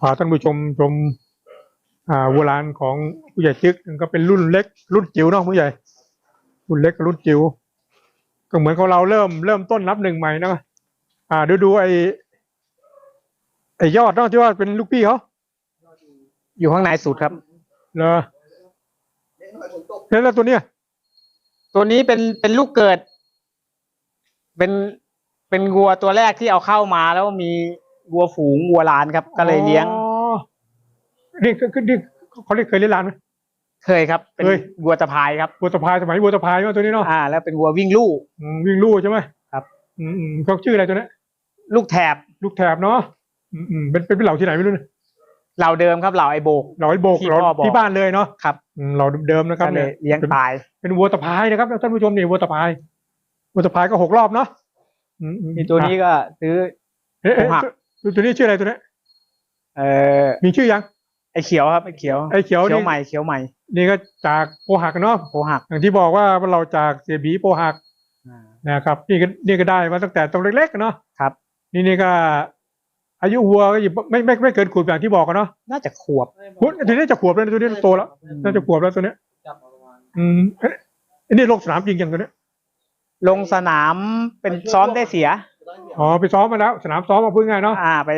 พาท่านผู้ชมชมอ่าวัวลานของผู้ใหญ่จึกก็เป็นรุ่นเล็ก รุ่นจิ๋วเนาะผู้ใหญ่ รุ่นเล็กกับรุ่นจิ๋วก็เหมือนของเราเริ่มเริ่มต้นนับหนึ่งใหม่เนาะอ่าดูดูไอไอยอดเนาะที่ว่าเป็นลูกพี่เขาอยู่ข้างในสุดครับเหรอแล้วแล้วตัวเนี้ยตัวนี้เป็นเป็นลูกเกิด เป็นเป็นวัวตัวแรกที่เอาเข้ามาแล้วมี วัวฝูงวัวลานครับ ก็เลยเลี้ยงอ๋อนี่คือคือนี่เขาเรียกเคยเลี้ยงลานไหม เคยครับ เป็นเคย วัวตะพายครับวัวตะพายสมัยวัวตะพายเนาะตัวนี้เนาะอ่า แล้วเป็นวัววิ่งลู่ อืมวิ่งลู่ใช่ไหมครับ อืมอืมเขาชื่ออะไรตัวเนี้ยลูกแถบลูกแถบเนาะอืมอืมเป็นเป็นเป็นเหล่าที่ไหนไม่รู้นะเหล่าเดิมครับเหล่าไอโบก เหล่าไอ้โบกที่เราพ่อบอก ที่บ้านเลยเนาะครับอืมเหล่าเดิมๆนะครับก็เลเนี่ยยเลี้ยงเป็นตายเป็นวัวตะพายนะครับท่านผู้ชมนี่วัวตะพายวัวตะพายก็หกรอบเนาะอืมอืมมีตัวนี้ก็ซื้อ เอ๊ะเอ๊ะหัก ตัวตัวนี้ชื่ออะไรตัวเนี้ยเอ่อมีชื่อยัง ไอเขียวครับไอเขียวไอ้เขียวเขียวนี่ใหม่เขียวใหม่นี่ก็จากโปหักเนาะโพหักอย่างที่บอกว่าเราจากเสียบีโปหักนะครับนี่ก็นี่ก็ได้มาตั้งแต่ตัวเล็กๆเนาะครับ นี่นี่ก็อายุวัวก็อยู่ไม่ไม่ไม่เกินขวบอย่างที่บอกกันเนาะน่าจะขวบพุตัวนี้จะขวบแล้วนะตัวนี้โตแล้วน่าจะขวบแล้วตัวเนี้ยอืมเอ๊ะอันนี้ลงสนามจริงอย่างตัวเนี้ยลงสนามเป็นซ้อมได้เสีย อ๋อไปซ้อมมาแล้ว สนามซ้อมมาพูดง่ายเนาะอ่า ไป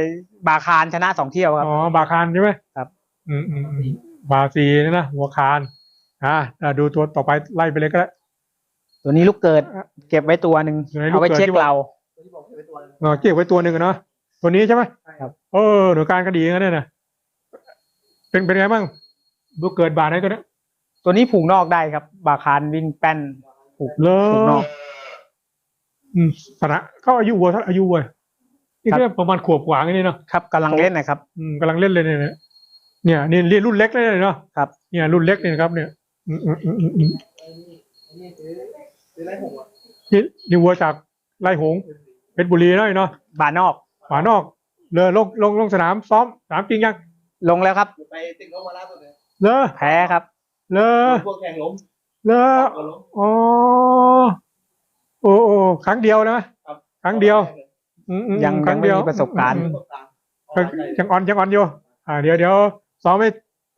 บาคารชนะสองเที่ยวครับ อ๋อบาคานใช่ไหมครับอืมอืมอืมบาซีนี่นะหัวคานอ่าอ่าดูตัวต่อไปไล่ไปเลยก็ได้ตัวนี้ลูกเกิด เก็บไว้ตัวหนึ่งตัวนี้ลูกเอาไว้เกิดเช็คที่บอกเราเออเก็บไว้ตัวหนึ่งอะเนาะตัวนี้ใช่ไหมครับเออหน่วยการก็ดีงั้นเนี่ยนะเป็นเป็นไงบ้างดูเกิดบาทไหนตัวเนี้ยตัวนี้ผูกนอกได้ครับ บาคารวิ่งแป้นผูกเลถูกเนอะ อืมสนะเขาอายุวัวเท่าอายุวัวนี่ครับแค่ประมาณขวบกว่างี้เนาะครับกำลังเล่นนะครับ อืมกำลังเล่นเลยเนี่ยนะเนี่ยนี่เรียนรุ่นเล็กเลยเนาะครับ เนี่ยรุ่นเล็กเนี่ยนะครับ เนี่ยอืมอืมอืมอืมอืมนี่นี่วัวจากไร่หงส์เพชรบุรีเนาะเนาะบานอกขวานอกเลยลงลงลงสนามซ้อมสนามจริงยังลงแล้วครับไปติดลงมาล่าสุดเลยเลอแพ้ครับเลอพวกแข่งล้มเลอก็ล้มอ๋อ โอ้โอ้ครั้งเดียวนะครั้งเดียว อืมอืมยังครั้งเดียวยังไม่มีประสบการณ์ อืมอืมยังอ่อนยังอ่อนอยู่อ่า เดี๋ยวเดี๋ยวซ้อมให้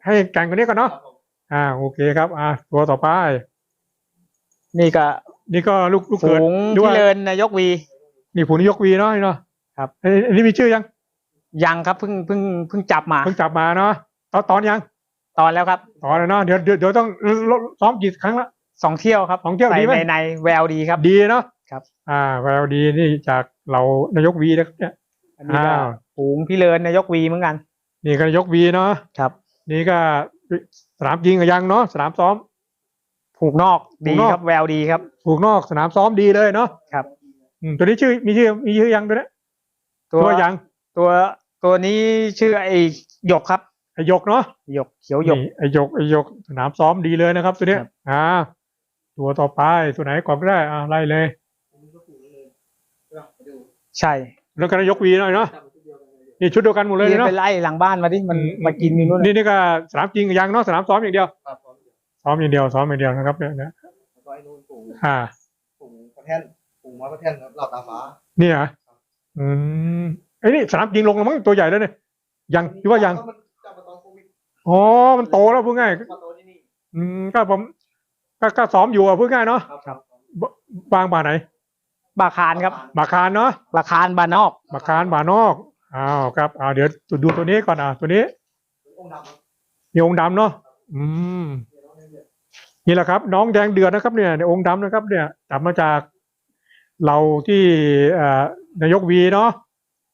ให้แข่งกว่านี้ก่อนเนาะอ่าโอเคครับ อ่า ตัวต่อไป นี่ก็นี่ก็ลูกลูกฝูเกิด งด้วที่ยเลินนายกวี นี่ผูนยกวีเนาะนี่เนาะครับ เอ้ยอันนี้มีชื่อยังยังครับเพิ่งเพิ่งเพิ่งจับมาเพิ่งจับมาเนาะตอนตอนยัง ตอนแล้วครับ ตอนแล้วเนาะเดี๋ยวเดี๋ยวเดี๋ยวต้องซ้อมกี่ครั้งละ สองเที่ยวครับสองเที่ยวใส่ดีไหมในในแววดีครับ ดีเนาะครับ อ่าแววดีนี่จากเรานายกวีนะครับเนี่ยอันนี้ก็อ้าวฝูงพี่เลินนายกวีเหมือนกัน นี่ก็นายกวีเนาะครับ นี่ก็สนามจริงกับยังเนาะสนามซ้อมผูกนอกดีผูกนอกครับแววดีครับถูกนอกสนามซ้อมดีเลยเนาะครับอืมตัวนี้ชื่อมีชื่อมีชื่อยังตัวเนี้ยตัวตัวยังตัวตัวนี้ชื่อไอหยกครับไอหยกเนาะหยกเขียวหยกนี่ไอหยกไอหยกสนามซ้อมดีเลยนะครับ ตัวเนี้ยครับอ่า ตัวต่อไปตัวไหนก่อนก็ได้อ่าไล่เลย ใช่แล้วก็นายกวีหน่อยเนาะนี่ชุดเดียวกันหมดเลยนี่เนาะไปไล่หลังบ้านมาดิมันมากินอยู่นู่นนี่นี่ก็สนามจริงกับยังเนาะสนามซ้อมอย่างเดียวครับผมซ้อมอย่างเดียวซ้อมอย่างเดียวนะครับเนี่ยนะแล้วก็ไอ้นู่นฝูงอ่าฝูงประแท่นฝูงม้าประแท่นครับเหล่าตาฟ้านี่เหรออืมไอ้นี่สนามจริงลงแล้วมั้งตัวใหญ่แล้วเนี่ยยังคิดว่ายังมันจับมาตอนโควิดอ๋อมันโตแล้วพูดง่ายมาโตที่นี่อืมก็ผม ก็ก็ซ้อมอยู่อะพูดง่ายเนาะครับครับบางบาไหน บาคารครับ บาคารเนาะ บาคารบานอก บาคารบานอก อ้าวครับอ้าวเดี๋ยวดูตัวนี้ก่อนอะตัวนี้องค์ดำครับมีองค์ดำเนาะ อืม นี่แหละครับ น้องแดงเดือดนะครับ เนี่ยในองค์ดำนะครับ เนี่ยจับมาจากเราที่เอ่อนายกวีเนาะ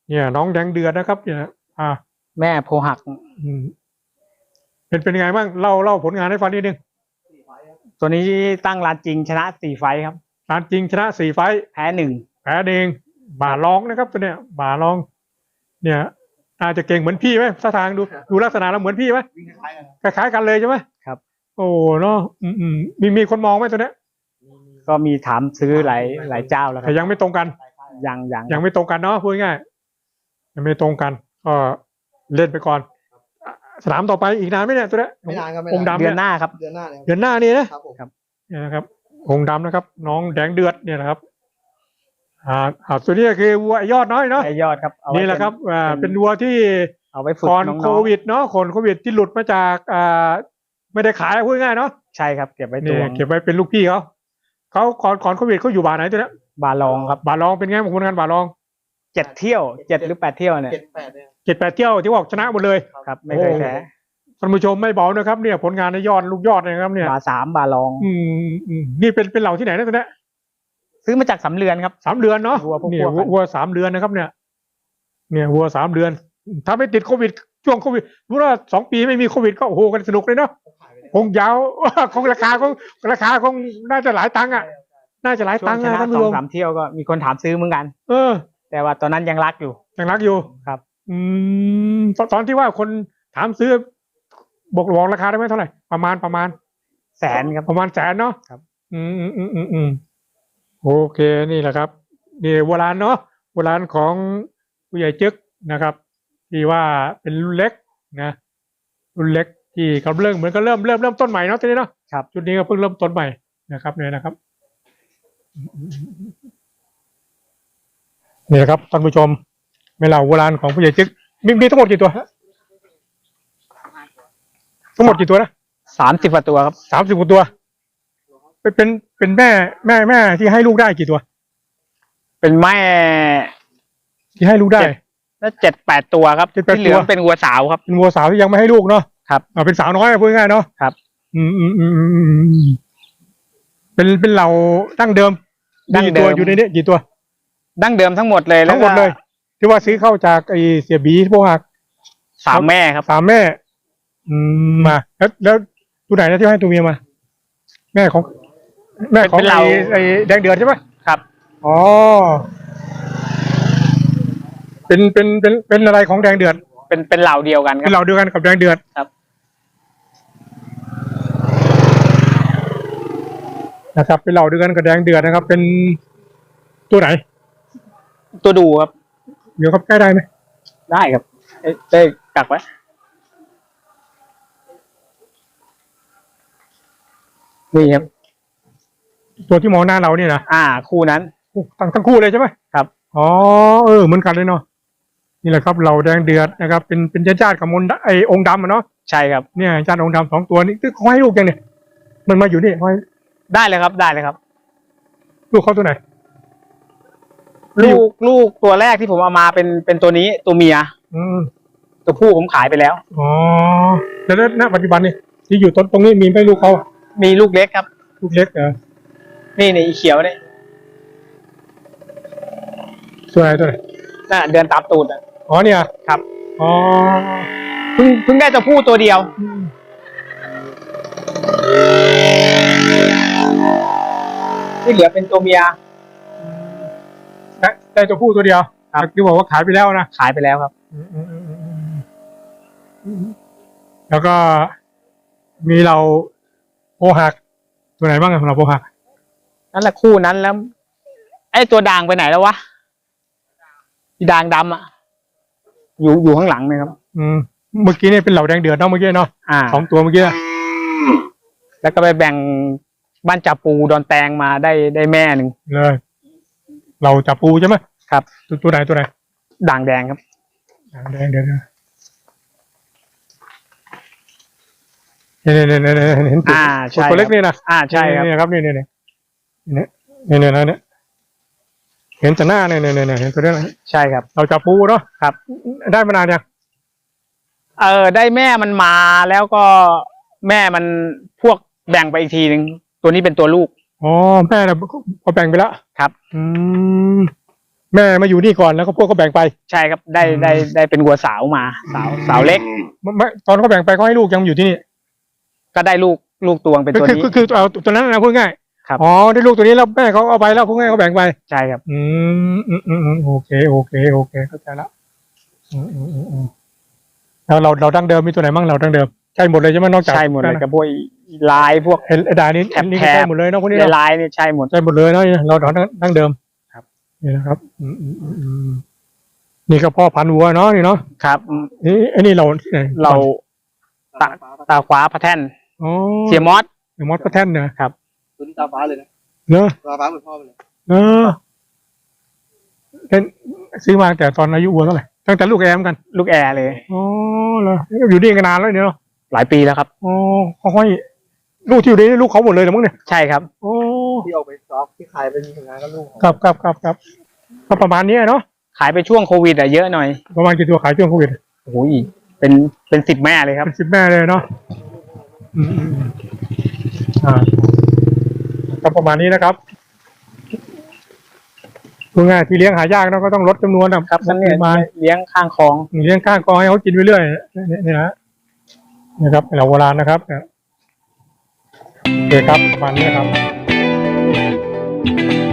เนี่ย น้องแดงเดือดนะครับ เนี่ย อ่า แม่โพหัก อืม เป็นเป็นยังไงบ้างเล่าเล่าผลงานให้ฟังนิดนึงสี่ไฟครับ ตัวนี้ตั้งร้านจริงชนะสี่ไฟท์ครับการจริงชนะสี่ไฟต์แพ้หนึ่งแพ้เองบ่าร้องนะครับตัวเนี้ยบ่าร้อง เนี่ยอาจจะเก่งเหมือนพี่ไหมท่าทางดูดูลักษณะแล้วเหมือนพี่ไหมวิ่งคล้ายๆกันครับคล้ายๆกันเลยใช่ไหมครับ โอ้เนาะอืมอืมมีมีคนมองไหมตัวเนี้ยก็มีถามซื้อหลายหลายเจ้าแล้วคแต่รับยังไม่ตรงกันคล้ายๆกันยังยังยังไม่ตรงกันเนาะพูดง่ายๆยังไม่ตรงกันก็เล่นไปก่อนอะ สนามต่อไปอีกนานไหมเนี่ยตัวเนี้ยไม่นานครับไม่องค์นานดำเดืเนี่อยนหน้าครับ เดือนหน้าเนี่ยเดือนหน้านี่นะ ครับผมครับ เนี่ยนะครับองค์ดำนะครับ น้องแดงเดือดเนี่ยนะครับอ่าอ่าตัวนี้ก็คือวัวไอ้ยอดน้อยเนาะไอยอดครับเอาไว้นี่แหละครับอ่าเป็เป็นนวัวที่เอาเอาไว้ฝึกก่อนน้องๆโควิดเนาะก่อนโควิดที่หลุดมาจากอ่าไม่ได้ขายพูดง่ายๆเนาะใช่ครับเก็บไว้ตัเนี่วยเก็บไว้เป็นลูกพี่เขาเขาก่อนก่อนโควิดเขาอยู่บาร์ไหนตัวเนี้ยบาลองครับบาร์ลองเป็นไงบางคนงานบาร์ลองเจ็ดเที่ยวเจ็ดหรือแปดเที่ยวเนี่ยเจ็ดแปดเนี่ย เจ็ดแปดเที่ยวที่บอกชนะหมดเลยครับไม่เคยแพ้ท่านผู้ชมไม่เบานะครับ เนี่ยผลงานในยอดลูกยอดนะครับ เนี่ยบาสามบาลอง อืมอืมนี่เป็นเป็นเหล่าที่ไหนนะตัวเนี้ยซื้อมาจากสำเรือนครับสามเดือนเนาะวัวพวกเนี่ยพวกกันวัวสามเดือนนะครับ เนี่ย เนี่ยวัวสามเดือน ถ้าไม่ติดโควิดช่วงโควิดรู้ว่าสองปีไม่มีโควิดก็โอ้โหกันสนุกเลยเนาะขายไปแล้วคงยาวคงราคาคงราคาคงน่าจะหลายตังค์อะ น่าจะหลายช่วตังงค์ชอะนะท่านสผู้อชงมสามเที่ยวก็มีคนถามซื้อเหมือนกัน เออ แต่ว่าตอนนั้นยังรักอยู่ ยังรักอยู่ครับ อืมตอนตอนที่ว่าคนถามซื้อบอกบอกราคาได้ไหมเท่าไหร่ประมาณประมาณ แสนครับประมาณแสนเนาะครับ อืมอืมอืมอืมอืมโอเคนี่แหละครับนี่โบราณเนาะโบราณของผู้ใหญ่จึกนะครับ ที่ว่าเป็นรุ่นเล็กนะรุ่นเล็กที่เขาเริ่มเหมือนก็เริ่มเริ่มเริ่มต้นใหม่เนาะทีนี้เนาะครับจุดนี้ก็เพิ่งเริ่มต้นใหม่นะครับเนี่ยนะครับนี่นะครับท่านผู้ชม เมลาโบราณของผู้ใหญ่จึกมีมีทั้งหมดกี่ตัวฮะทั้งหมดกี่ตัวนะสามสิบกว่าตัวครับสามสิบกว่าตัว เป็นเป็นเป็นแม่แม่แม่ที่ให้ลูกได้กี่ตัว เป็นแม่ที่ให้ลูกได้เจ็ดแล้วเจ็ดแปดตัวครับเจ็ดแปดที่เหลือตัวเป็นวัวสาวครับเป็นวัวสาวที่ยังไม่ให้ลูกเนาะครับอ่าเป็นสาวน้อยอะพูดง่ายๆเนาะครับอืมอืมอืมอืมอืมอืมเป็นเป็นเหล่าดั้งเดิมดั้งกี่เดิตัวมอยู่ในนี้กี่ตัว ดั้งเดิมทั้งหมดเลยแวทั้งหมดก็เลย ที่ว่าซื้อเข้าจากไอเสียบีพวกหักสามแม่ครับ สามแม่ อืมมา แล้วแล้วตัวไหนนะที่ให้ตัวเมียมา แม่ของ แม่ของเป็นไอเรา ไอแดงเดือดใช่ไหมครับ อ๋อ เป็นเป็นเป็นเป็นอะไรของแดงเดือด เป็นเป็นเหล่าเดียวกันคเป็รันบเราเดียวกันกับแดงเดือดครับ นะครับ เป็นเราเดียวกันกับแดงเดือดนะครับ เป็นตัวไหน ตัวดูครับ เดี๋ยวครับใกล้ได้ไหมได้ครับเอ้ยเต้ยกักไว้นี่ครับ ตัวที่มองหน้าเราเนี่ยนะอ่า คู่นั้นทั้งทั้งคู่เลยใช่ไหมครับ อ๋อเออเหมือนกันเลยเนาะนี่แหละครับ เราแดงเดือดนะครับ เป็นเป็นญาติญาติกับมนต์ไอองค์ดำอะเนาะใช่ครับ เนี่ยญาติองค์ดำสองตัวนี้เขาให้ลูกยังเนี่ยมันมาอยู่นี่เขาให้ได้เลยครับ ได้เลยครับ ลูกเขาตัวไหน ลูกลูกตัวแรกที่ผมเอามาเป็นเป็นตัวนี้ตัวเมีย อืมตัวผู้ผมขายไปแล้ว อ๋อแล้วณปัจจุบันนี่ที่อยู่ตรงตรงนี้มีไหมลูกเขามีลูกเล็กครับ ลูกเล็กเหรอนี่นี่อีเขียวเนี่ยตัวไหนตัวไหนน่ะเดินตามตูดอะอ๋อเนี่ยครับอ๋อเพิ่งเพิ่งได้ตัวผู้ตัวเดียวที่เหลือเป็นตัวเมีย ได้ได้ตัวผู้ตัวเดียวครับ ที่บอกว่าขายไปแล้วนะ ขายไปแล้วครับ แล้วก็มีเราโอหัก ตัวไหนบ้างอะของเราโอหัก นั่นแหละคู่นั้นแล้ว ไอ้ตัวด่างไปไหนแล้ววะอีด่างดำอะ อยู่อยู่ข้างหลังนะครับ อืม เมื่อกี้เนี่ยเป็นเหล่าแดงเดือดเนาะเมื่อกี้เนาะอ่า สองตัวเมื่อกี้อะแล้วก็ไปแบ่งบ้านจ่าปูดอนแตงมาได้ได้แม่หนึ่งเลย เราจับปูใช่ไหม ครับ ตัวตัวไหนตัวไหนด่างแดงครับแดงเดือดนะเนี่ยเนี่ยเนี่ยเนี่ยเห็นตัวอ่าใช่ตัวเล็กนี่นะอ่าใช่ครับนี่นะครับนี่นี่นี่นี่นี่นี่นะเนี่ยเห็นแต่หน้าเนี่ยเนี่ยเนี่ยเห็นตัวนี้นะใช่ครับ เราจับปูเนาะครับ ได้มานานยังเออได้แม่มันมาแล้วก็แม่มันพวกแบ่งไปอีกทีหนึ่งตัวนี้เป็นตัวลูกอ๋อแม่เราก็แบ่งไปแล้วครับ อืม แม่มาอยู่นี่ก่อนแล้วก็พวกก็แบ่งไป ใช่ครับได้อืมได้ได้เป็นวัวสาวมา สาวสาวเล็ก ไม่ไม่ตอนเขาแบ่งไปเขาให้ลูกยังอยู่ที่นี่ก็ได้ลูกลูกตวงเป็นคือตัวคือนี้คือคือเอาตัวนั้นนะพูดง่ายครับ อ๋อได้ลูกตัวนี้แล้วแม่เขาเอาไปแล้วพูดง่ายเขาแบ่งไป ใช่ครับ อืมอืมอืมอืมโอเคโอเคโอเคเข้าใจละอืมอืมอืมอืมแล้วเราเราดั้งเดิมมีตัวไหนบ้างเราดั้งเดิมใช่หมดเลยใช่ไหมนอกจากใช่หมดเลยนั่นกับน่ะพวกลายพวก เห็นไอ้ดานี่แถบ นี่แถบใช่หมดเลยเนาะพวกนี้ในเนาะลายนี่ใช่หมด ใช่หมดเลยเนาะเราเราดั้งเดิมครับ นี่นะครับอืมอืมอืมอืมนี่ก็พ่อพันธุ์วัวเนาะนี่เนาะครับอืมนี่ไอ้นี่เราที่ไหนเราตาตาฟ้าตาขวาพระแท่นอ๋อเสียมอสเดี๋ยวมอสก็แท่นเนอะตัวนี้ตาฟ้าเลยนะเนอะตาฟ้าเหมือนพ่อมันเลยเนอะเป็นซื้อมาแต่ตอนอายุวัวเท่าไหร่ตั้งแต่ลูกแอมกัน ลูกแอร์เลยอ๋อเหรออยู่นี่กันนานแล้วเนี่ยเนาะหลายปีแล้วครับอ๋อค่อยๆลูกที่อยู่นี่ลูกเขาหมดเลยนะมั้งเนี่ยใช่ครับโอ้ ที่ออกไปซอฟที่ขายเป็นงานก็ลูกของครับครับครับครับก็ประมาณนี้เนาะขายไปช่วงโควิดอะเยอะหน่อยประมาณกี่ตัวขายช่วงโควิดโอ้โหเป็นเป็นสิบแม่เลยครับเป็นสิบแม่เลยเนาะอืมอืมอืมอ่าก็ประมาณนี้นะครับพูดง่ายที่เลี้ยงหายากเนาะก็ต้องลดจำนวนนะครับนั่นเนี่ยปริมาณ เลี้ยงข้างคลองเลี้ยงข้างกองให้เขากินไปเรื่อยนี่นี่นะนะครับเราโบราณนะครับเนี่ยโอเคครับประมาณนี้นะครับ Thank you.